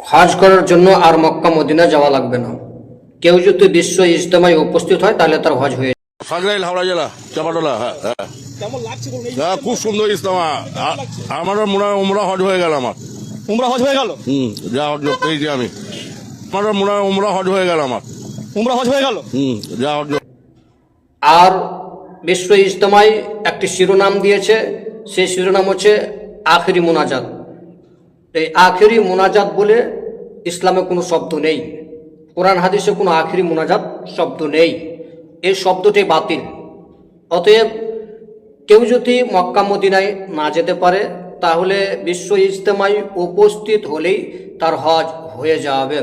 হজ করার জন্য আর Mecca Medina যাওয়া লাগবে না। কেউ যদি বিশ্ব ইজতেমায় উপস্থিত হয় তাহলে তার হজ হয়ে সাজরাইল হাওড়া জেলা চাপাটোলা হ্যাঁ হ্যাঁ। হ্যাঁ, খুব সুন্দর ইস্তেমা আ- আমারও মোনা উমরা হজ হয়ে গেল আমার। উমরা হজ হয়ে গেল? হুম যা হজ পেয়েছি আমি। আমারও মোনা উমরা হজ হয়ে গেল আমার। উমরা হজ হয়ে গেল? হুম যা হজ আর বিশ্ব ইজতেমায় একটি শিরোনাম দিয়েছে সেই শিরোনাম হচ্ছে আখেরি মোনাজাত। এই আখেরি মোনাজাত বলে ইসলামে কোনো শব্দ নেই। কোরআন, হাদিসে কোনো আখেরি মোনাজাত শব্দ নেই। এই শব্দটি বাতিল। অতএব কেউ যদি মক্কা, মদিনায় না যেতে পারে, তাহলে বিশ্ব ইজতেমায় উপস্থিত হলেই তার হজ হয়ে যাবে।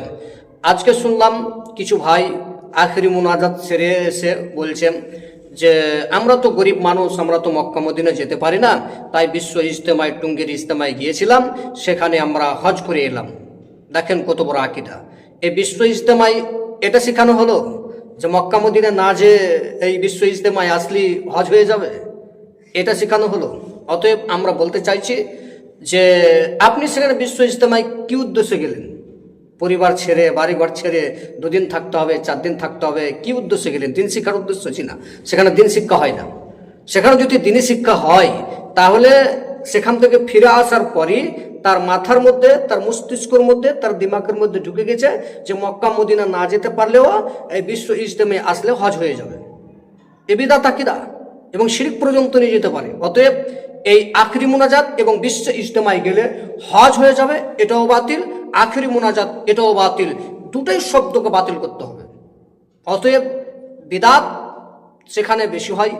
আজকে শুনলাম কিছু ভাই আখেরি মোনাজাত সেরে এসে বলছেন যে আমরা তো গরিব মানুষ, আমরা তো মক্কা মদিনা যেতে পারি না। তাই বিশ্ব ইজতেমায়, টুঙ্গির ইজতেমায় গিয়েছিলাম, সেখানে আমরা হজ করে এলাম। দেখেন কত বড় আকিদা। এই বিশ্ব ইজতেমায় এটা শেখানো হলো যে মক্কা মদিনা না যে এই বিশ্ব ইজতেমায় আসলি হজ হয়ে যাবে। এটা শেখানো হলো। অতএব আমরা বলতে চাইছি যে আপনি সেখানে বিশ্ব ইজতেমায় কি উদ্দেশ্যে গেলেন? পরিবার ছেড়ে, বাড়িঘর ছেড়ে দুদিন থাকতে হবে, চার দিন থাকতে হবে, কি উদ্দেশ্যে গেলেন? দিন শিক্ষার উদ্দেশ্য ছিল না। সেখানে দিন শিক্ষা হয় না। সেখানে যদি দিনই শিক্ষা হয়, তাহলে সেখান থেকে ফিরে আসার পরই তার মাথার মধ্যে, তার মস্তিষ্কর মধ্যে, তার দিমাগের মধ্যে ঢুকে গেছে যে মক্কা, মদিনা না যেতে পারলেও এই বিশ্ব ইজতেমে আসলে হজ হয়ে যাবে। এবিদা বিদা তাকিদা এবং শিরিক পর্যন্ত নিয়ে যেতে পারে। অতএব এই আখরি মোনাজাত এবং বিশ্ব ইজতেমায় গেলে হজ হয়ে যাবে, এটাও বাতিল। আখরি মোনাজাত, এটাও বাতিল। দুটোই শব্দকে বাতিল করতে হবে। অতএব বিদাত সেখানে বেশি হয়।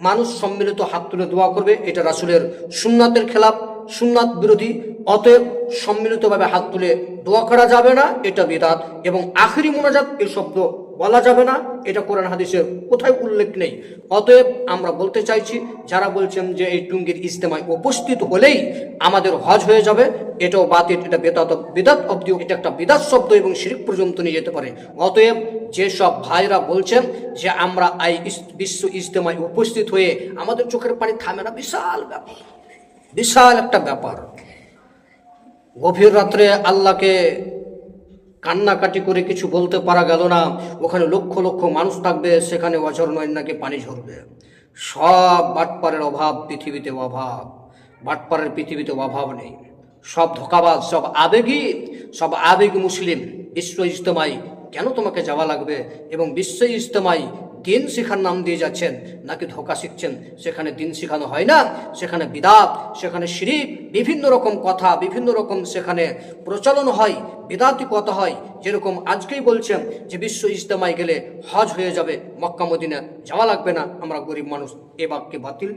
মানুষ সম্মিলিত হাত তুলে দোয়া করবে, এটা রাসুলের সুন্নাতের খেলাফ, সুন্নাত বিরোধী। অতএব সম্মিলিতভাবে হাত তুলে দোয়া করা যাবে না, এটা বিদাত। এবং আখরি মোনাজাত এই শব্দ বলা যাবে না, এটা কোরআন হাদিসের কোথায় উল্লেখ নেই। অতএব আমরা বলতে চাইছি, যারা বলছেন যে এই টুঙ্গির ইজতেমায় উপস্থিত হলেই আমাদের হজ হয়ে যাবে, এটাও বাতিল, এটা বেদাত, বিদাত অব্দি এটা একটা বিদাত শব্দ এবং শিরিক পর্যন্ত নিয়ে যেতে পারে। অতএব যেসব ভাইরা বলছেন যে আমরা এই বিশ্ব ইজতেমায় উপস্থিত হয়ে আমাদের চোখের পানি থামে না, বিশাল ব্যাপার, বিশাল একটা ব্যাপার। গভীর রাত্রে আল্লাহকে কান্নাকাটি করে কিছু বলতে পারা গেল না। ওখানে লক্ষ লক্ষ মানুষ থাকবে, সেখানে অঝর নয় নাকি পানি ঝরবে। সব বাটপারের অভাব, পৃথিবীতে অভাব। বাটপারের পৃথিবীতে অভাব নেই। সব ধোকাবাজ, সব আবেগী, সব আবেগ মুসলিম। বিশ্ব ইজতেমাই কেন তোমাকে যাওয়া লাগবে? এবং বিশ্ব ইজতেমাই দিন শিখার নাম দিয়ে যাচ্ছেন, নাকি ধোকা শিখছেন? সেখানে দিন শিখানো হয় না, সেখানে বিদাত, সেখানে শিরিক, বিভিন্ন রকম কথা, বিভিন্ন রকম সেখানে প্রচলন হয়, বিদাতি কথা হয়, যেরকম আজকেই বলছেন যে বিশ্ব ইজতেমায় গেলে হজ হয়ে যাবে, মক্কা মদিনা যাওয়া লাগবে না, আমরা গরিব মানুষ, এ বাক্যে বাতিল।